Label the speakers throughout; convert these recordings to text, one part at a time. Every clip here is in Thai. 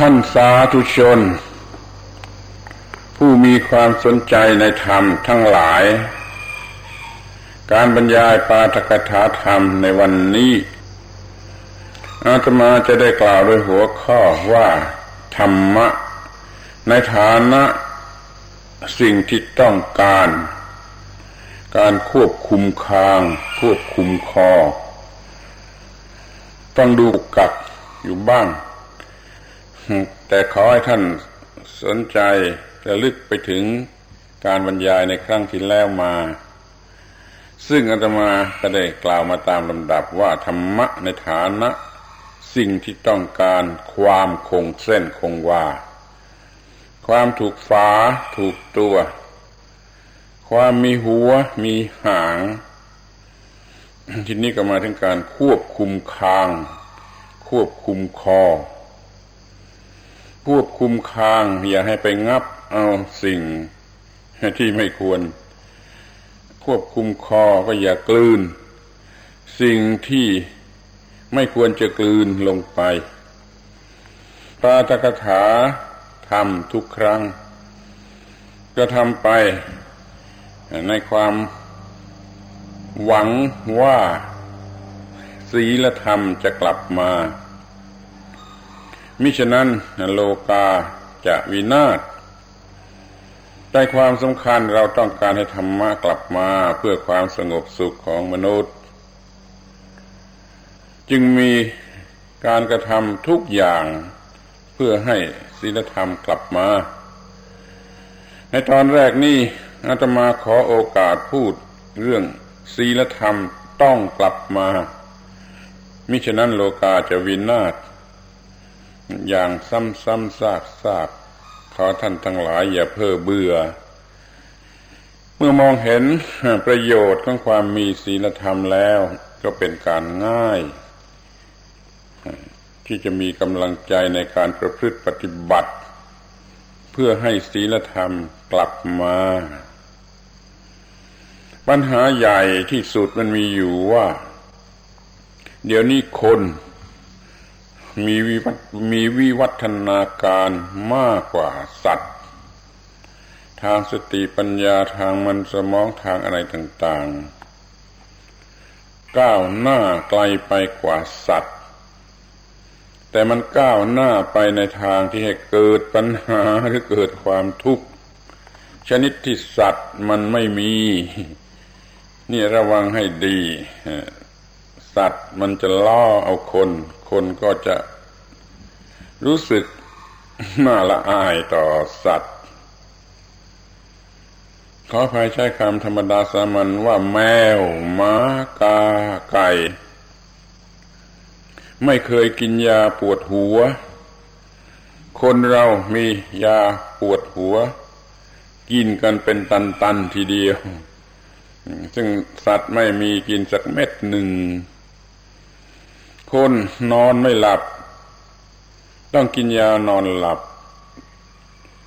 Speaker 1: ท่านสาธุชน ผู้มีความสนใจในธรรมทั้งหลาย การบรรยายปาฐกถาธรรมในวันนี้ อาตมาจะได้กล่าวโดยหัวข้อว่า ธรรมะ ในฐานะสิ่งที่ต้องการ การควบคุมคาง ควบคุมคอ ต้องดูกักอยู่บ้าง แต่ขอให้ท่านสนใจระลึกไปถึงการบรรยายในครั้งที่แล้วมา ซึ่งอาตมาก็ได้กล่าวมาตามลำดับว่าธรรมะในฐานะ สิ่งที่ต้องการความคงเส้นคงวา ความถูกฝาถูกตัว ความมีหัวมีหางทีนี้ก็มาถึงการควบคุมคาง ควบคุมคอ ควบคุมคาง อย่าให้ไปงับเอาสิ่งที่ไม่ควร ควบคุมคอก็อย่ากลืน สิ่งที่ไม่ควรจะกลืนลงไปปาตกถาทำทุกครั้ง ก็ทำไปในความหวังว่าศีลธรรมจะกลับมา มิฉะนั้นโลกาจะวินาศใจความสำคัญเราต้องการให้ธรรมะกลับมาเพื่อความสงบสุขของมนุษย์ จึงมีการกระทำทุกอย่างเพื่อให้ศีลธรรมกลับมา ในตอนแรกนี้อาตมาขอโอกาสพูดเรื่องศีลธรรมต้องกลับมา มิฉะนั้นโลกาจะวินาศ อย่างซ้ำๆซากๆขอท่านทั้งหลายอย่าเพ้อเบื่อ เมื่อมองเห็นประโยชน์ของความมีศีลธรรมแล้ว ก็เป็นการง่าย ที่จะมีกำลังใจในการประพฤติปฏิบัติ เพื่อให้ศีลธรรมกลับมา ปัญหาใหญ่ที่สุดมันมีอยู่ว่า เดี๋ยวนี้คน มีวิวัมีวิวัฒนาการมากกว่าสัตว์ ทางสติปัญญาทางมันสมองทางอะไรต่างๆ ก้าวหน้าไกลไปกว่าสัตว์ แต่มันก้าวหน้าไปในทางที่ให้เกิดปัญหาหรือเกิดความทุกข์ ชนิดที่สัตว์มันไม่มี นี่ระวังให้ดี สัตว์มันจะล่อเอาคน คนก็จะรู้สึกน่าละอายต่อสัตว์ ขอภัยใช้คำธรรมดาสามัญว่าแมวม้ากาไก่ ไม่เคยกินยาปวดหัว คนเรามียาปวดหัว กินกันเป็นตัน ๆ ทีเดียว ซึ่งสัตว์ไม่มีกินสักเม็ดหนึ่ง คนนอนไม่หลับ ต้องกินยานอนหลับ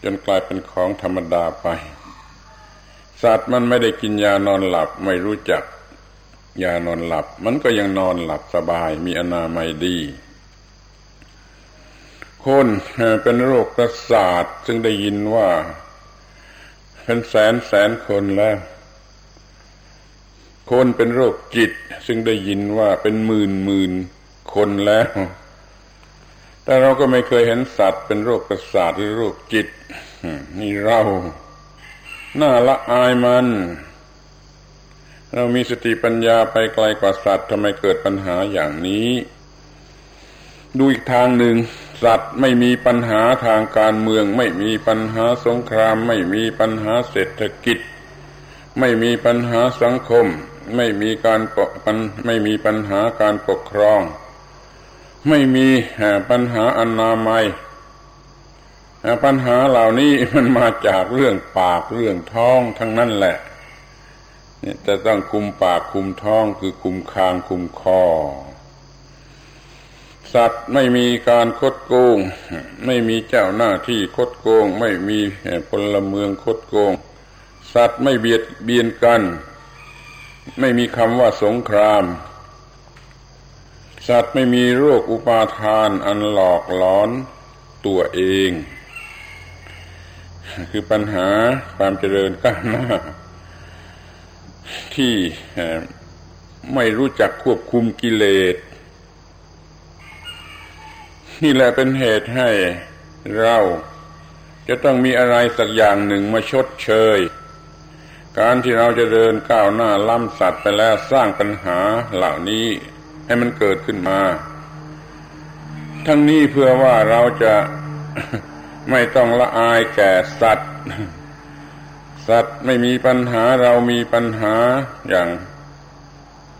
Speaker 1: จนกลายเป็นของธรรมดาไป สัตว์มันไม่ได้กินยานอนหลับ ไม่รู้จักยานอนหลับ มันก็ยังนอนหลับสบายมีอนามัยดี คนเป็นโรคประสาทซึ่งได้ยินว่าเป็นแสนแสนคนแล้ว คนเป็นโรคจิต ซึ่งได้ยินว่าเป็นหมื่นหมื่น คนแล้ว แต่เราก็ไม่เคยเห็นสัตว์เป็นโรคประสาทหรือโรคจิต นี่เราน่าละอายมัน เรามีสติปัญญาไปไกลกว่าสัตว์ทำไมเกิดปัญหาอย่างนี้ ดูอีกทางหนึ่ง สัตว์ไม่มีปัญหาทางการเมือง ไม่มีปัญหาสงคราม ไม่มีปัญหาเศรษฐกิจ ไม่มีปัญหาสังคม ไม่มีการปกไม่มีปัญหาการปกครอง ไม่มีปัญหาอนามัยปัญหาเหล่านี้มันมาจากเรื่องปากเรื่องท้องทั้งนั้นแหละนี่จะต้องคุมปากคุมท้องคือคุมคางคุมคอ สัตว์ไม่มีการคดโกง ไม่มีเจ้าหน้าที่คดโกง ไม่มีพลเมืองคดโกง สัตว์ไม่เบียดเบียนกัน ไม่มีคำว่าสงคราม สัตว์ไม่มีโรคอุปาทานอันหลอกหลอนตัวเอง คือปัญหาความเจริญก้าวหน้า ที่ไม่รู้จักควบคุมกิเลส นี่แหละเป็นเหตุให้เราจะต้องมีอะไรสักอย่างหนึ่งมาชดเชย การที่เราจะเดินก้าวหน้าล้ำสัตว์ไปแล้วสร้างปัญหาเหล่านี้ ให้มันเกิดขึ้นมา ทั้งนี้เพื่อว่าเราจะไม่ต้องละอายแก่สัตว์ สัตว์ไม่มีปัญหาเรามีปัญหาอย่าง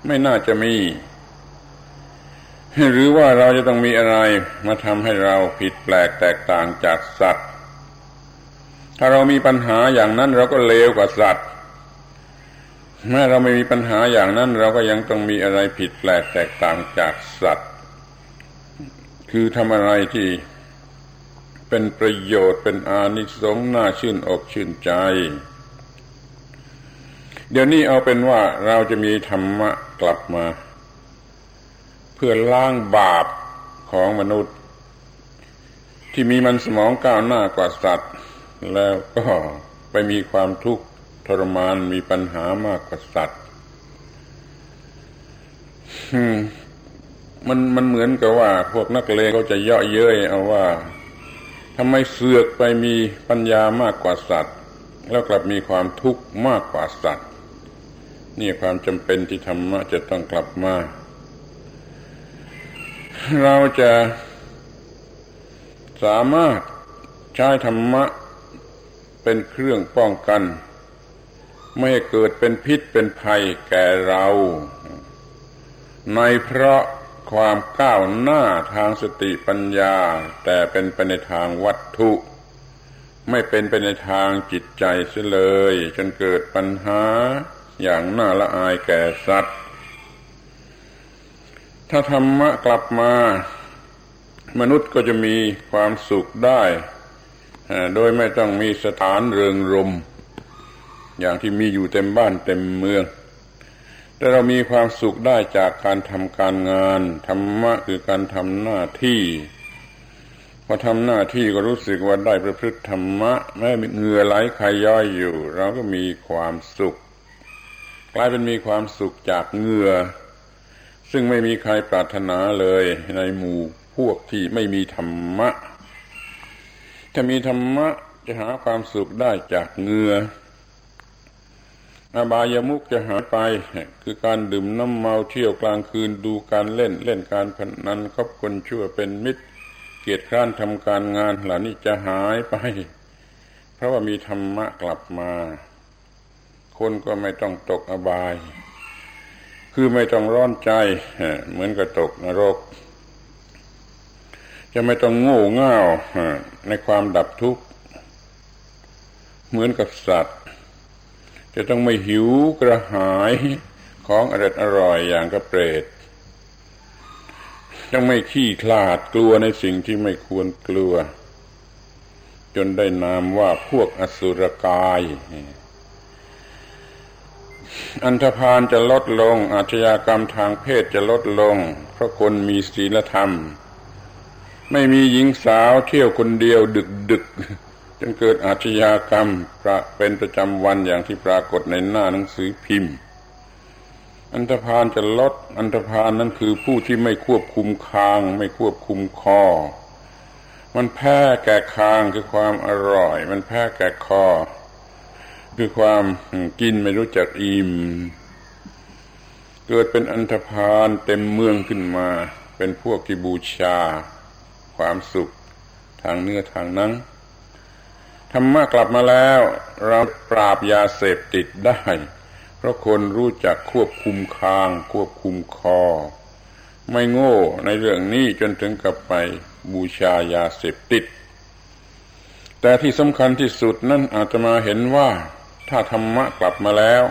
Speaker 1: ไม่น่าจะมี หรือว่าเราจะต้องมีอะไรมาทำให้เราผิดแปลกแตกต่างจากสัตว์ ถ้าเรามีปัญหาอย่างนั้นเราก็เลวกว่าสัตว์ แม้เราไม่มีปัญหาอย่างนั้น เราก็ยังต้องมีอะไรผิดแปลกแตกต่างจากสัตว์ คือทำอะไรที่เป็นประโยชน์เป็นอานิสงส์น่าชื่นอกชื่นใจ เดี๋ยวนี้เอาเป็นว่าเราจะมีธรรมะกลับมา เพื่อล้างบาปของมนุษย์ ที่มีมันสมองก้าวหน้ากว่าสัตว์ แล้วก็ไปมีความทุกข์ ทรมานมีปัญหามากกว่าสัตว์มันมันเหมือนกับว่า พวกนักเลงเขาจะเยาะเย้ยเอาว่าทำไมเสือกไปมีปัญญามากกว่าสัตว์ แล้วกลับมีความทุกข์มากกว่าสัตว์ นี่ความจำเป็นที่ธรรมะจะต้องกลับมา เราจะสามารถใช้ธรรมะเป็นเครื่องป้องกัน ไม่ให้เกิดเป็นพิษเป็นภัยแก่เรา ในเพราะความก้าวหน้าทางสติปัญญา แต่เป็นไปในทางวัตถุ ไม่เป็นไปในทางจิตใจเสียเลย จนเกิดปัญหาอย่างน่าละอายแก่สัตว์ ถ้าธรรมะกลับมา มนุษย์ก็จะมีความสุขได้ โดยไม่ต้องมีสถานเริงรม อย่างที่มีอยู่เต็มบ้านเต็มเมือง แต่เรามีความสุขได้จากการทำการงานธรรมะคือการทำหน้าที่พอทำหน้าที่ก็รู้สึกว่าได้ประพฤติธรรมะแม้เหงื่อไหลใครย่อยอยู่ เราก็มีความสุข กลายเป็นมีความสุขจากเหงื่อซึ่งไม่มีใครปรารถนาเลยในหมู่พวกที่ไม่มีธรรมะถ้ามีธรรมะจะหาความสุขได้จากเหงื่อ อบายามุกจะหายไป คือการดื่มน้ำเมาเที่ยวกลางคืนดูการเล่นเล่นการพนันคบคนชั่วเป็นมิตร เกียรติคร้านทำการงานเหล่านี้จะหายไป เพราะว่ามีธรรมะกลับมา คนก็ไม่ต้องตกอบาย คือไม่ต้องร้อนใจเหมือนกับตกนรก จะไม่ต้องโง่เง่าในความดับทุกข์เหมือนกับสัตว์ จะต้องไม่หิวกระหายของอร่อยอร่อยอย่างกระเปรตต้องไม่ขี้คลาดกลัวในสิ่งที่ไม่ควรกลัว จนได้นามว่าพวกอสุรกาย อันธพาลจะลดลง อาชญากรรมทางเพศจะลดลง เพราะคนมีศีลธรรม ไม่มีหญิงสาวเที่ยวคนเดียวดึกดึก จนเกิดอาชญากรรมประเป็นประจำวันอย่างที่ปรากฏในหน้าหนังสือพิมพ์ อันธพาลจะลด อันธพาลนั้นคือผู้ที่ไม่ควบคุมคาง ไม่ควบคุมคอ มันแพ้แก่คางคือความอร่อย มันแพ้แก่คอ คือความกินไม่รู้จักอิ่มเกิดเป็นอันธพาลเต็มเมืองขึ้นมา เป็นพวกที่บูชา ความสุขทางเนื้อทางนั้น ธรรมะกลับมาแล้ว เราปราบยาเสพติดได้ เพราะคนรู้จักควบคุมคาง ควบคุมคอ ไม่โง่ในเรื่องนี้จนถึงกับไปบูชายาเสพติด แต่ที่สำคัญที่สุดนั่นอาจจะมาเห็นว่าถ้าธรรมะกลับมาแล้ว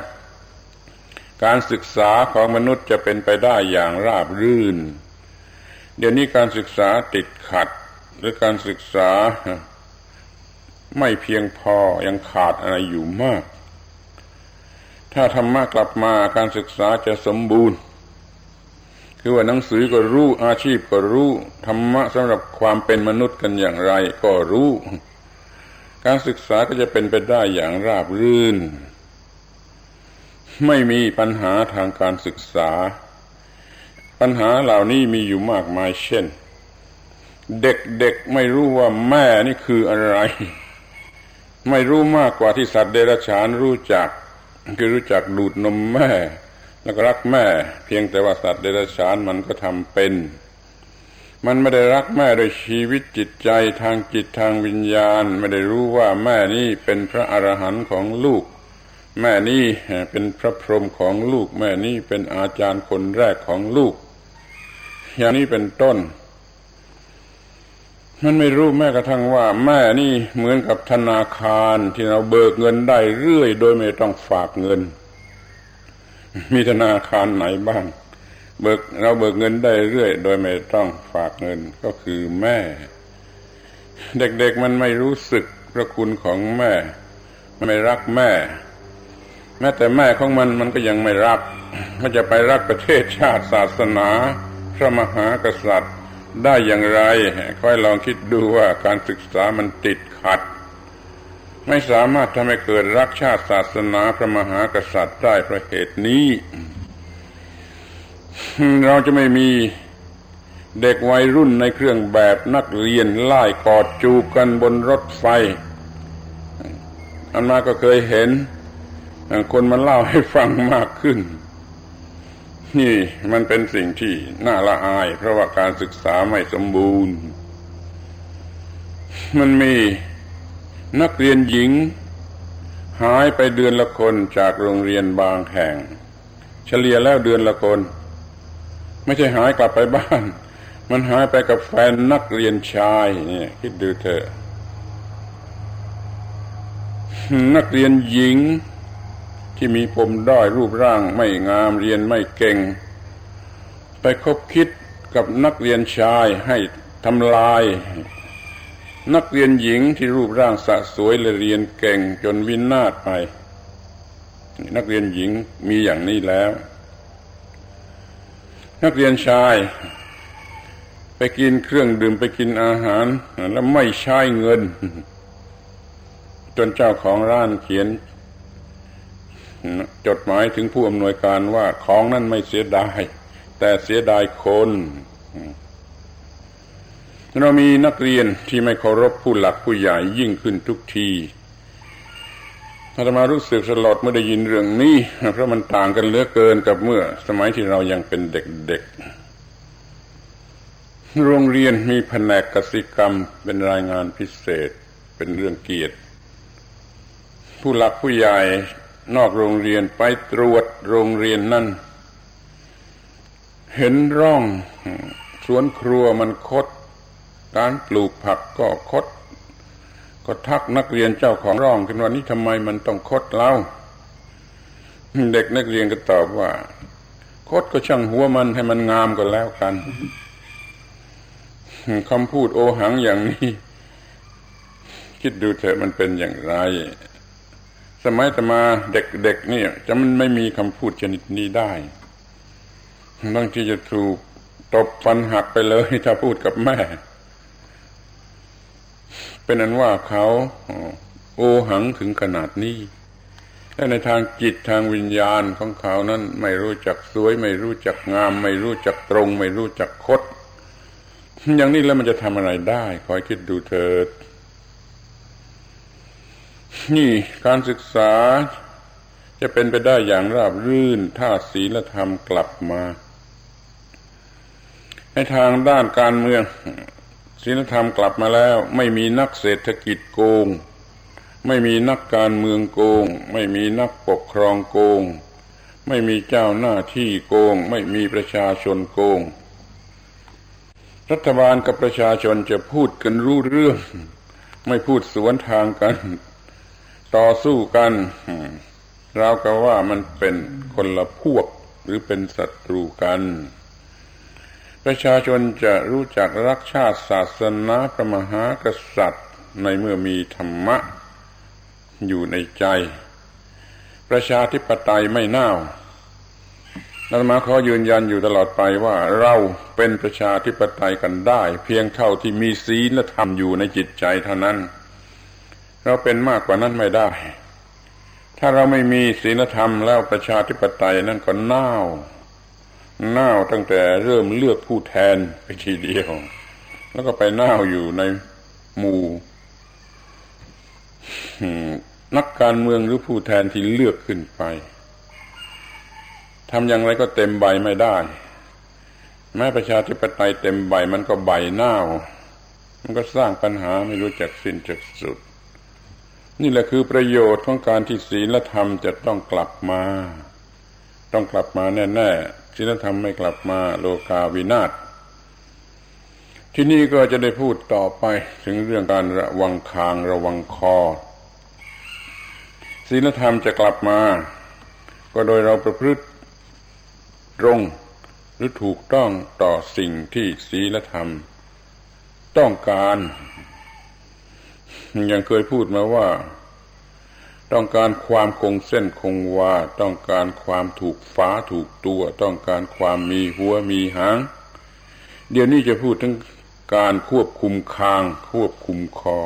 Speaker 1: การศึกษาของมนุษย์จะเป็นไปได้อย่างราบรื่น เดี๋ยวนี้การศึกษาติดขัด หรือการศึกษา ไม่เพียงพอยังขาดอะไรอยู่มาก ถ้าธรรมะกลับมาการศึกษาจะสมบูรณ์ คือว่าหนังสือก็รู้อาชีพก็รู้ ธรรมะสำหรับความเป็นมนุษย์กันอย่างไรก็รู้ การศึกษาก็จะเป็นไปได้อย่างราบรื่น ไม่มีปัญหาทางการศึกษา ปัญหาเหล่านี้มีอยู่มากมายเช่น เด็กๆไม่รู้ว่าแม่นี่คืออะไร ไม่รู้มากกว่าที่สัตว์เดรัจฉานรู้จัก คือรู้จักดูดนมแม่ แล้วก็รักแม่ เพียงแต่ว่าสัตว์เดรัจฉานมันก็ทำเป็น มันไม่ได้รักแม่โดยชีวิตจิตใจทางจิตทางวิญญาณ ไม่ได้รู้ว่าแม่นี่เป็นพระอรหันต์ของลูก แม่นี่เป็นพระพรหมของลูก แม่นี่เป็นอาจารย์คนแรกของลูก อย่างนี้เป็นต้น มันไม่รู้แม้กระทั่งว่า แม่นี่เหมือนกับธนาคารที่เราเบิกเงินได้เรื่อย โดยไม่ต้องฝากเงิน มีธนาคารไหนบ้าง เบิกเราเบิกเงินได้เรื่อย โดยไม่ต้องฝากเงินก็คือแม่ เด็กๆมันไม่รู้สึกพระคุณของแม่มันไม่รักแม่ แม้แต่แม่ของมันมันก็ยังไม่รักมันจะไปรักประเทศชาติศาสนา พระมหากษัตริย์ ได้อย่างไรค่อยลองคิดดูว่าการศึกษามันติดขัด ไม่สามารถทำให้เกิดรักชาติศาสนาพระมหากษัตริย์ได้เพราะเหตุนี้ เราจะไม่มีเด็กวัยรุ่นในเครื่องแบบนักเรียนไล่กอดจูบกันบนรถไฟ อันมาก็เคยเห็น คนมันเล่าให้ฟังมากขึ้น นี่มันเป็นสิ่งที่น่าละอาย เพราะว่าการศึกษาไม่สมบูรณ์ มันมีนักเรียนหญิง หายไปเดือนละคนจากโรงเรียนบางแห่ง เฉลี่ยแล้วเดือนละคน ไม่ใช่หายกลับไปบ้าน มันหายไปกับแฟนนักเรียนชายนี่คิดดูเถอะนักเรียนหญิง ที่มีปมด้อยรูปร่างไม่งามเรียนไม่เก่ง ไปคบคิดกับนักเรียนชายให้ทำลาย นักเรียนหญิงที่รูปร่างสะสวยและเรียนเก่งจนวินาศไป นักเรียนหญิงมีอย่างนี้แล้ว นักเรียนชาย ไปกินเครื่องดื่มไปกินอาหาร แล้วไม่ใช้เงิน จนเจ้าของร้านเขียน จดหมายถึงผู้อำนวยการว่าของนั้นไม่เสียดาย แต่เสียดายคน เรามีนักเรียนที่ไม่เคารพผู้หลักผู้ใหญ่ยิ่งขึ้นทุกทีอาตมารู้สึกสลดเมื่อได้ยินเรื่องนี้ เพราะมันต่างกันเหลือเกินกับเมื่อ สมัยที่เรายังเป็นเด็กๆ โรงเรียนมีแผนกกสิกรรมเป็นรายงานพิเศษเป็นเรื่องเกียรติ ผู้หลักผู้ใหญ่ นอกโรงเรียนไปตรวจโรงเรียนนั่น เห็นร่องสวนครัวมันคดการปลูกผักก็คด ก็ทักนักเรียนเจ้าของร่องกันว่านี่ทำไมมันต้องคดเล่าเด็กนักเรียนก็ตอบว่า คดก็ช่างหัวมันให้มันงามก็แล้วกันคำพูดโอหังอย่างนี้ คิดดูเถอะมันเป็นอย่างไร มัยตมาเด็กๆนี่จะมันไม่มีคำพูดชนิดนี้ได้บางทีจะถูกตบฟันหักไปเลยถ้าพูดกับแม่ เป็นอันว่าเขาโอหังถึงขนาดนี้แต่ในทางจิตทางวิญญาณของเขานั้น ไม่รู้จักสวย ไม่รู้จักงาม ไม่รู้จักตรง ไม่รู้จักคด อย่างนี้แล้วมันจะทำอะไรได้ คอยคิดดูเถิด นี่การศึกษาจะเป็นไปได้อย่างราบรื่นถ้าศีลธรรมกลับมา ในทางด้านการเมืองศีลธรรมกลับมาแล้ว ไม่มีนักเศรษฐกิจโกง ไม่มีนักการเมืองโกง ไม่มีนักปกครองโกง ไม่มีเจ้าหน้าที่โกง ไม่มีประชาชนโกง รัฐบาลกับประชาชนจะพูดกันรู้เรื่อง ไม่พูดสวนทางกัน ต่อสู้กันเราก็ว่ามันเป็นคนละพวกหรือเป็นศัตรูกัน ประชาชนจะรู้จักรักชาติศาสนาพระมหากษัตริย์ ในเมื่อมีธรรมะอยู่ในใจ ประชาธิปไตยไม่น่าวอาตมาขอยืนยันอยู่ตลอดไปว่าเราเป็นประชาธิปไตยกันได้ เพียงเท่าที่มีศีลและธรรมอยู่ในจิตใจเท่านั้น เราเป็นมากกว่านั้นไม่ได้ ถ้าเราไม่มีศีลธรรมแล้วประชาธิปไตยนั่นก็เน่าเน่าตั้งแต่เริ่มเลือกผู้แทนไปทีเดียว แล้วก็ไปเน่าอยู่ในหมู่นักการเมืองหรือผู้แทนที่เลือกขึ้นไปทำอย่างไรก็เต็มใบไม่ได้ แม้ประชาธิปไตยเต็มใบมันก็ใบเน่า มันก็สร้างปัญหาไม่รู้จักสิ้นจักสุด นี่แหละคือประโยชน์ของการที่ศีลธรรมจะต้องกลับมา ต้องกลับมาแน่ๆศีลธรรมไม่กลับมาโลกาวินาศที่นี่ก็จะได้พูดต่อไปถึงเรื่องการระวังคางระวังคอศีลธรรมจะกลับมา ก็โดยเราประพฤติตรงหรือถูกต้องต่อสิ่งที่ศีลธรรม ต้องการ ยังเคยพูดมาว่า ต้องการความคงเส้นคงวา ต้องการความถูกฟ้าถูกตัว ต้องการความมีหัวมีหาง เดี๋ยวนี้จะพูดถึงการควบคุมคาง ควบคุมคอ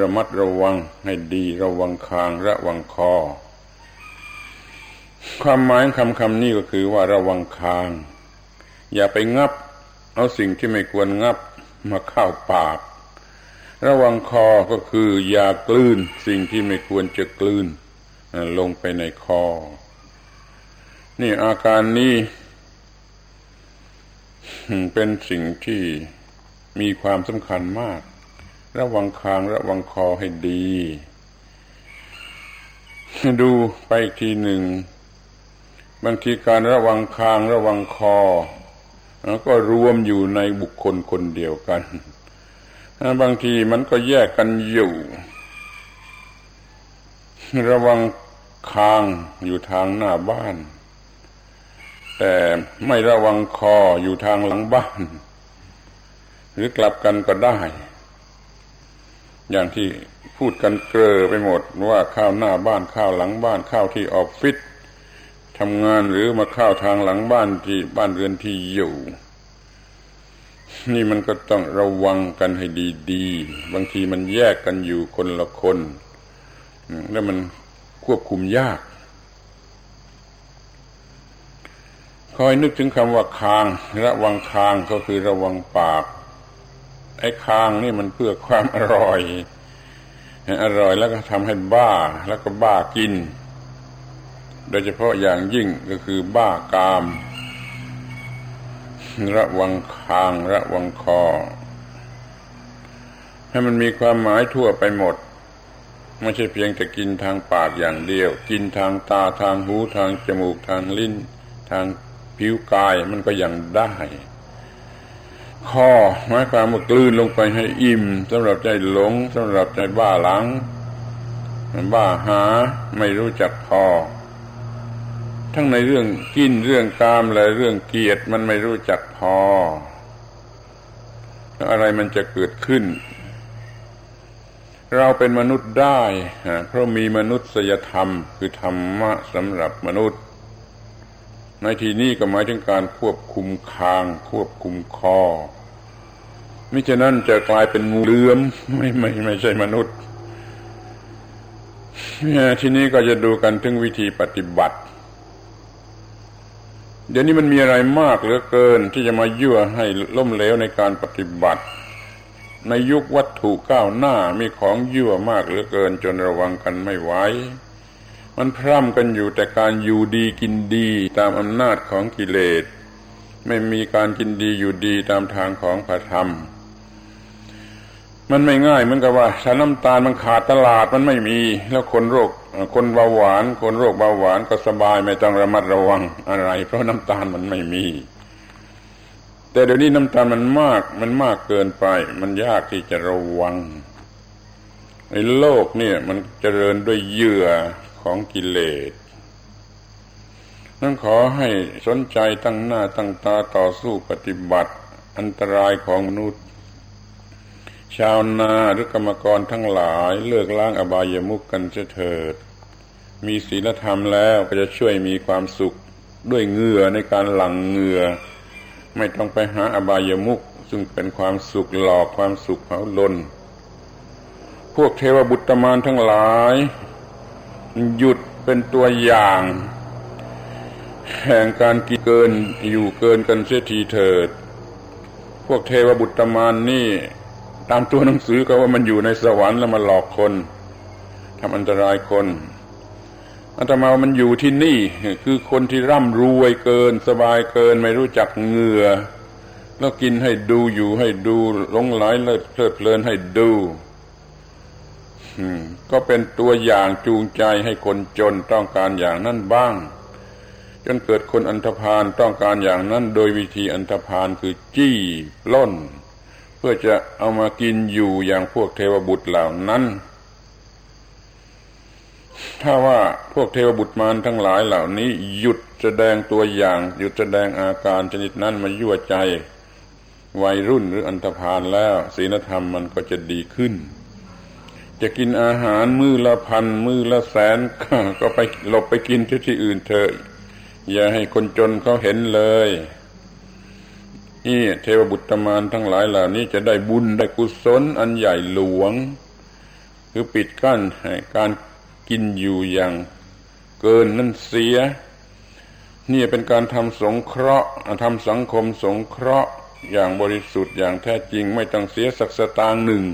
Speaker 1: ระมัดระวังให้ดีระวังคางระวังคอ ความหมายคำคำนี้ก็คือว่าระวังคาง อย่าไปงับ เอาสิ่งที่ไม่ควรงับมาเข้าปาก ระวังคอก็คืออย่ากลืนสิ่งที่ไม่ควรจะกลืนลงไปในคอ นี่อาการนี้เป็นสิ่งที่มีความสำคัญมาก ระวังคางระวังคอให้ดี ดูไปอีกทีหนึ่ง บางทีการระวังคางระวังคอแล้วก็รวมอยู่ในบุคคลคนเดียวกัน บางทีมันก็แยกกันอยู่ ระวังคางอยู่ทางหน้าบ้าน แต่ไม่ระวังคออยู่ทางหลังบ้าน หรือกลับกันก็ได้ อย่างที่พูดกันเกลอไปหมดว่าข้าวหน้าบ้านข้าวหลังบ้านข้าวที่ออฟฟิศทำงานหรือมาข้าวทางหลังบ้านที่บ้านเรือนที่อยู่ นี่มันก็ต้องระวังกันให้ดีๆ บางทีมันแยกกันอยู่คนละคน แล้วมันควบคุมยาก คอยนึกถึงคำว่าคาง ระวังคางก็คือระวังปาก ไอ้คางนี่มันเพื่อความอร่อย อร่อยแล้วก็ทำให้บ้าแล้วก็บ้ากิน โดยเฉพาะอย่างยิ่งก็คือบ้ากาม ระวังคางระวังคอ ให้มันมีความหมายทั่วไปหมด ไม่ใช่เพียงแต่กินทางปากอย่างเดียว กินทางตาทางหูทางจมูกทางลิ้น ทางผิวกายมันก็ยังได้คอหมายความว่ากลืนลงไปให้อิ่มสำหรับใจหลงสำหรับใจบ้าหลังบ้าหาไม่รู้จักพอ ทั้งในเรื่องกินเรื่องกามและเรื่องเกียรติมันไม่รู้จักพอ อะไรมันจะเกิดขึ้น เราเป็นมนุษย์ได้ เพราะมีมนุษยธรรม คือธรรมะสำหรับมนุษย์ ในที่นี้ก็หมายถึงการควบคุมคาง ควบคุมคอมิฉะนั้นจะกลายเป็นงูเหลือมไม่ไม่ไม่ใช่มนุษย์ทีนี้ก็จะดูกันถึงวิธีปฏิบัติ เดี๋ยวนี้มันมีอะไรมากเหลือเกินที่จะมายั่วให้ล้มเหลวในการปฏิบัติ ในยุควัตถุก้าวหน้ามีของยั่วมากเหลือเกิน จนระวังกันไม่ไหวมันพร่ำกันอยู่แต่การอยู่ดีกินดีตามอำนาจของกิเลส ไม่มีการกินดีอยู่ดีตามทางของพระธรรม มันไม่ง่ายเหมือนกับว่าถ้าน้ำตาลมันขาดตลาดมันไม่มี แล้วคนโรค คนเบาหวาน คนโรคเบาหวานก็สบายไม่ต้องระมัดระวังอะไร เพราะน้ำตาลมันไม่มี แต่เดี๋ยวนี้น้ำตาลมันมาก มันมากเกินไป มันยากที่จะระวังในโลกเนี่ย มันเจริญด้วยเหยื่อของกิเลสนั้นขอให้สนใจตั้งหน้าตั้งตาต่อสู้ปฏิบัติ อันตรายของมนุษย์ ชาวนาหรือกรรมกรทั้งหลายเลิกล้างอบายมุกกันเถิด มีศีลธรรมแล้วก็จะช่วยมีความสุขด้วยเหงื่อในการหลั่งเหงื่อ ไม่ต้องไปหาอบายมุขซึ่งเป็นความสุขหลอกความสุขเผาลน พวกเทวบุตรมารทั้งหลาย หยุดเป็นตัวอย่างแห่งการกินเกินอยู่เกินกันเสียทีเถิด พวกเทวบุตรมารนนี่ ตามตัวหนังสือก็ว่ามันอยู่ในสวรรค์แล้วมาหลอกคนทำอันตรายคนอาตมามันอยู่ที่นี่ คือคนที่ร่ำรวยเกิน สบายเกิน ไม่รู้จักเหงื่อแล้วกินให้ดูอยู่ให้ดูหลงไหลเลิศเพลิดเพลินให้ดูก็เป็นตัวอย่างจูงใจให้คนจนต้องการอย่างนั้นบ้าง จนเกิดคนอันธพาลต้องการอย่างนั้น โดยวิธีอันธพาลคือจี้ล้น พื่อจะเอามากินอยู่อย่างพวกเทวบุตรเหล่านั้น ถ้าว่าพวกเทวบุตรมารทั้งหลายเหล่านี้ หยุดแสดงตัวอย่าง หยุดแสดงอาการชนิดนั้นมายั่วใจ วัยรุ่นหรืออันธพาลแล้วศีลธรรมมันก็จะดีขึ้น จะกินอาหารมือละพันมือละแสน ก็ไปหลบไปกินที่ที่อื่นเถอะอย่าให้คนจนเขาเห็นเลย นี่เทวบุตรมารทั้งหลายเหล่านี้จะได้บุญได้กุศลอันใหญ่หลวง คือปิดกั้นการกินอยู่อย่างเกินนั่นเสีย นี่เป็นการทำสงเคราะห์ทำสังคมสงเคราะห์อย่างบริสุทธิ์อย่างแท้จริงไม่ต้องเสียสักสตางค์หนึ่ง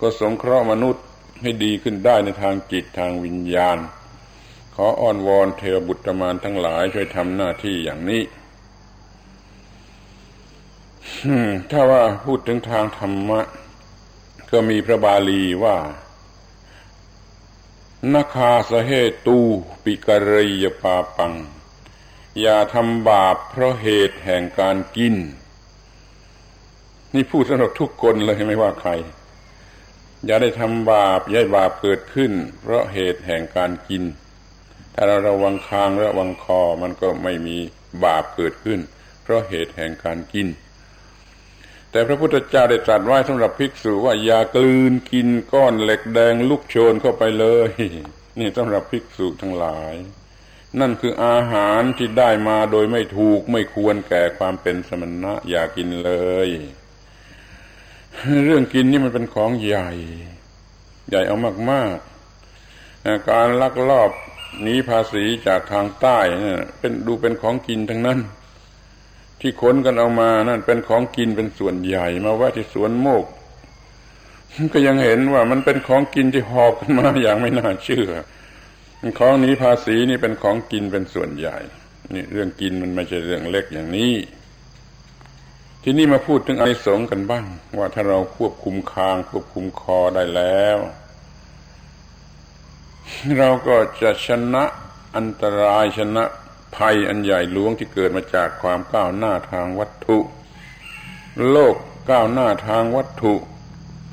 Speaker 1: ก็สงเคราะห์มนุษย์ให้ดีขึ้นได้ในทางจิตทางวิญญาณ ขออ้อนวอนเทวบุตรมารทั้งหลายช่วยทำหน้าที่อย่างนี้ ถ้าว่าพูดถึงทางธรรมะ ก็มีพระบาลีว่านาคาสเหตูปิกรยปาปัง อย่าทำบาปเพราะเหตุแห่งการกิน นี่พูดสำหรับทุกคนเลยไม่ว่าใคร อย่าได้ทำบาปย่ายบาปเกิดขึ้น เพราะเหตุแห่งการกิน ถ้าเราระวังคางระวังคอมันก็ไม่มีบาปเกิดขึ้น เพราะเหตุแห่งการกิน แต่พระพุทธเจ้าได้ตรัสไว้สำหรับภิกษุว่าอย่ากลืนกินก้อนเหล็กแดงลุกโชนเข้าไปเลย นี่สำหรับภิกษุทั้งหลาย นั่นคืออาหารที่ได้มาโดยไม่ถูกไม่ควรแก่ความเป็นสมณะอย่ากินเลย เรื่องกินนี่มันเป็นของใหญ่ ใหญ่เอามากๆ การลักลอบหนีภาษีจากทางใต้เป็นดูเป็นของกินทั้งนั้น ที่ขนกันเอามานั่นเป็นของกินเป็นส่วนใหญ่ มาไว้ที่สวนโมก ก็ยังเห็นว่ามันเป็นของกินที่หอบกันมาอย่างไม่น่าเชื่อของนี้ภาษีนี่เป็นของกินเป็นส่วนใหญ่ นี่เรื่องกินมันไม่ใช่เรื่องเล็กอย่างนี้ ที่นี้มาพูดถึงอนิสงส์กันบ้าง ว่าถ้าเราควบคุมคางควบคุมคอได้แล้ว เราก็จะชนะอันตรายชนะ ภัยอันใหญ่หลวงที่เกิดมาจากความก้าวหน้าทางวัตถุ โลกก้าวหน้าทางวัตถุ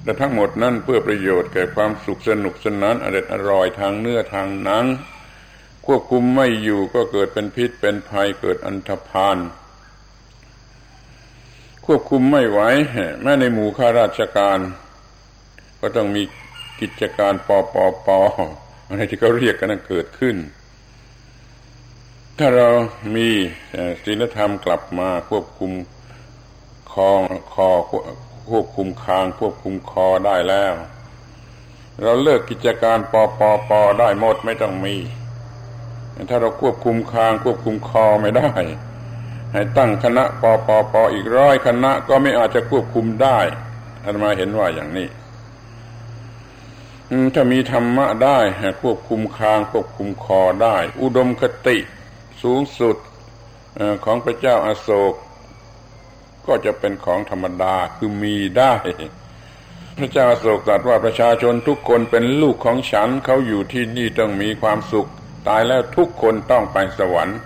Speaker 1: และทั้งหมดนั่นเพื่อประโยชน์แก่ความสุขสนุกสนานอร่อยอร่อยทางเนื้อทางหนัง ควบคุมไม่อยู่ก็เกิดเป็นพิษเป็นภัยเกิดอันธพาลควบคุมไม่ไหวแม้ในหมู่ข้าราชการ ก็ต้องมีกิจการปอปอปอะไรที่เขาเรียกกันเกิดขึ้น ถ้าเรามีศีลธรรมกลับมาควบคุมคอคอควบคุมคาง ควบคุมคอได้แล้ว เราเลิกกิจการปอปอปอได้หมดไม่ต้องมี ถ้าเราควบคุมคาง ควบคุมคอไม่ได้ ให้ตั้งคณะปปปอีกร้อยคณะก็ไม่อาจจะควบคุมได้อาตมาเห็นว่าอย่างนี้ถ้ามีธรรมะได้ควบคุมคางควบคุมคอได้ อุดมคติ สูงสุดของพระเจ้าอาโศก ก็จะเป็นของธรรมดาคือมีได้ พระเจ้าอาโศกตรัสว่าประชาชนทุกคนเป็นลูกของฉันเขาอยู่ที่นี่ต้องมีความสุข ตายแล้วทุกคนต้องไปสวรรค์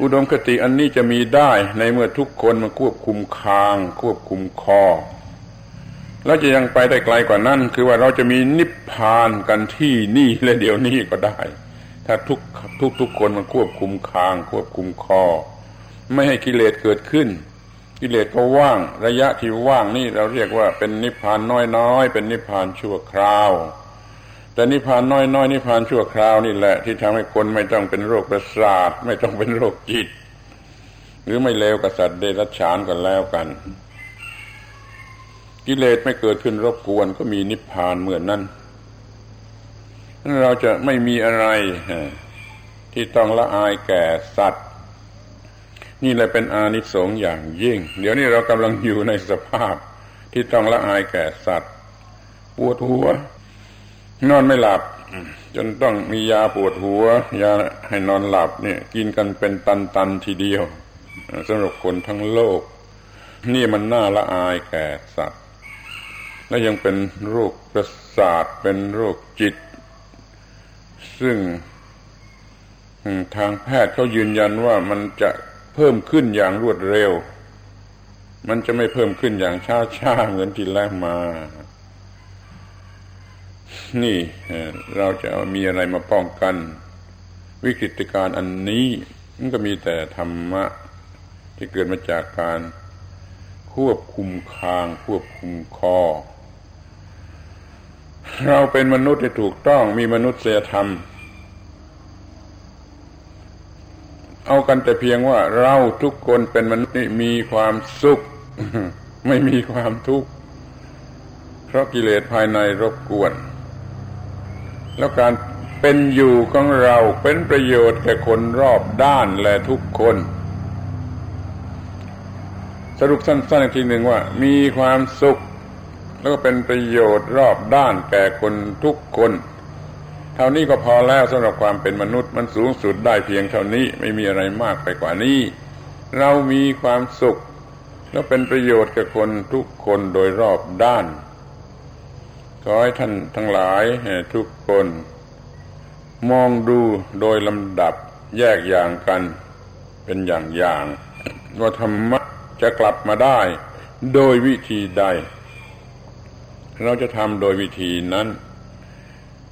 Speaker 1: อุดมคติอันนี้จะมีได้ในเมื่อทุกคนมาควบคุมคาง ควบคุมคอแล้วจะยังไปได้ไกลกว่านั้น คือว่าเราจะมีนิพพานกันที่นี่และเดี๋ยวนี้ก็ได้ ถ้าทุกทุกทุกคนมันควบคุมคาง ควบคุมคอ ไม่ให้กิเลสเกิดขึ้น กิเลสก็ว่างระยะที่ว่างนี่เราเรียกว่าเป็นนิพพานน้อยๆเป็นนิพพานชั่วคราว แต่นิพพานน้อยน้อยนิพพานชั่วคราวนี่แหละ ที่ทำให้คนไม่ต้องเป็นโรคประสาทไม่ต้องเป็นโรคจิต หรือไม่เลวกับสัตว์เดรัจฉานกันแล้วกัน กิเลสไม่เกิดขึ้นรบกวนก็มีนิพพานเหมือนนั้น เราจะไม่มีอะไรที่ต้องละอายแก่สัตว์ นี่แหละเป็นอานิสงส์อย่างยิ่ง เดี๋ยวนี้เรากำลังอยู่ในสภาพที่ต้องละอายแก่สัตว์ ปวดหัว นอนไม่หลับ จนต้องมียาปวดหัว ยาให้นอนหลับเนี่ย กินกันเป็นตันๆทีเดียวสำหรับคนทั้งโลก นี่มันน่าละอายแก่สัตว์ และยังเป็นโรคประสาทเป็นโรคจิต ซึ่งทางแพทย์เขายืนยันว่ามันจะเพิ่มขึ้นอย่างรวดเร็ว มันจะไม่เพิ่มขึ้นอย่างช้าๆเหมือนที่แล้วมา นี่เราจะมีอะไรมาป้องกัน วิกฤตการณ์อันนี้มันก็มีแต่ธรรมะ ที่เกิดมาจากการควบคุมคาง ควบคุมคอ เราเป็นมนุษย์ที่ถูกต้องมีมนุษยธรรม เอากันแต่เพียงว่าเราทุกคนเป็นมนุษย์นี่มีความสุข ไม่มีความทุกข์เพราะกิเลสภายในรบกวน แล้วการเป็นอยู่ของเราเป็นประโยชน์แก่คนรอบด้านและทุกคน สรุปสั้นๆอีกทีหนึ่งว่า มีความสุข แล้วก็เป็นประโยชน์รอบด้านแก่คนทุกคน เท่านี้ก็พอแล้วสำหรับความเป็นมนุษย์มันสูงสุดได้เพียงเท่านี้ไม่มีอะไรมากไปกว่านี้ เรามีความสุข แล้วเป็นประโยชน์กับคนทุกคนโดยรอบด้านขอให้ท่านทั้งหลายทุกคน มองดูโดยลำดับแยกอย่างกัน เป็นอย่างอย่างว่าธรรมะจะกลับมาได้ โดยวิธีใด เราจะทำโดยวิธีนั้น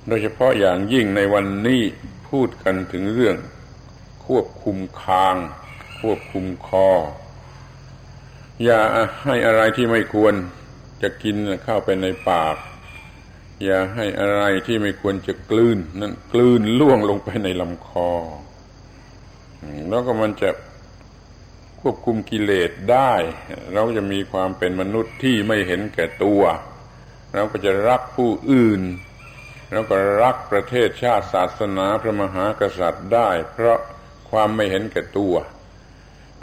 Speaker 1: โดยเฉพาะอย่างยิ่งในวันนี้พูดกันถึงเรื่อง ควบคุมคาง ควบคุมคอ อย่าให้อะไรที่ไม่ควรจะกินเข้าไปในปาก อย่าให้อะไรที่ไม่ควรจะกลืน นั่นกลืนล่วงลงไปในลำคอ แล้วก็มันจะควบคุมกิเลสได้ เราจะมีความเป็นมนุษย์ที่ไม่เห็นแก่ตัว เราก็จะรักผู้อื่นแล้วก็รักประเทศชาติศาสนาพระมหากษัตริย์ได้ เพราะความไม่เห็นแก่ตัว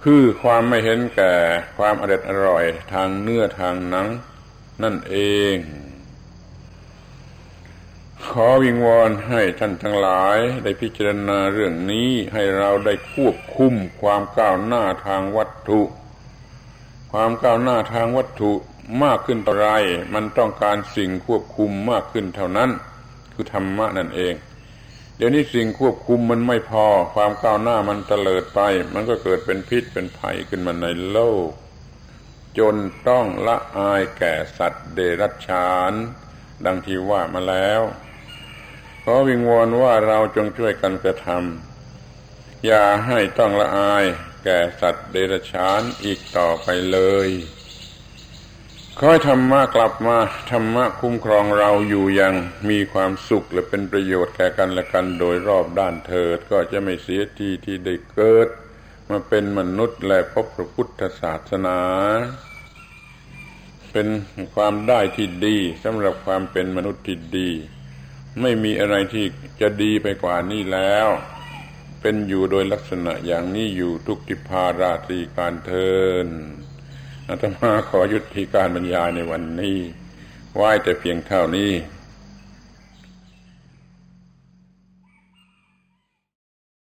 Speaker 1: คือความไม่เห็นแก่ความอร็ดอร่อยทางเนื้อทางหนัง นั่นเอง ขอวิงวอนให้ท่านทั้งหลายได้พิจารณาเรื่องนี้ให้เราได้ควบคุมความก้าวหน้าทางวัตถุ ความก้าวหน้าทางวัตถุ มากขึ้นต่อไรมันต้องการสิ่งควบคุมมากขึ้นเท่านั้น คือธรรมะนั่นเอง เดี๋ยวนี้สิ่งควบคุมมันไม่พอ ความก้าวหน้ามันเตลิดไป มันก็เกิดเป็นพิษเป็นภัยขึ้นมาในโลก จนต้องละอายแก่สัตว์เดรัจฉาน ดังที่ว่ามาแล้วขอวิงวอนว่าเราจงช่วยกันกระทำอย่าให้ต้องละอายแก่สัตว์เดรัจฉานอีกต่อไปเลย ขอให้ธรรมะกลับมาธรรมะคุ้มครองเราอยู่อย่างมีความสุขและเป็นประโยชน์แก่กันและกันโดยรอบด้านเถิด ก็จะไม่เสียทีที่ได้เกิด มาเป็นมนุษย์และพบพระพุทธศาสนา เป็นความได้ที่ดีสำหรับความเป็นมนุษย์ที่ดี ไม่มีอะไรที่จะดีไปกว่านี้แล้ว เป็นอยู่โดยลักษณะอย่างนี้อยู่ทุกทิพาราตรีการเทิน อาตมาขอยุติการบรรยายในวันนี้ ไว้แต่เพียงเท่านี้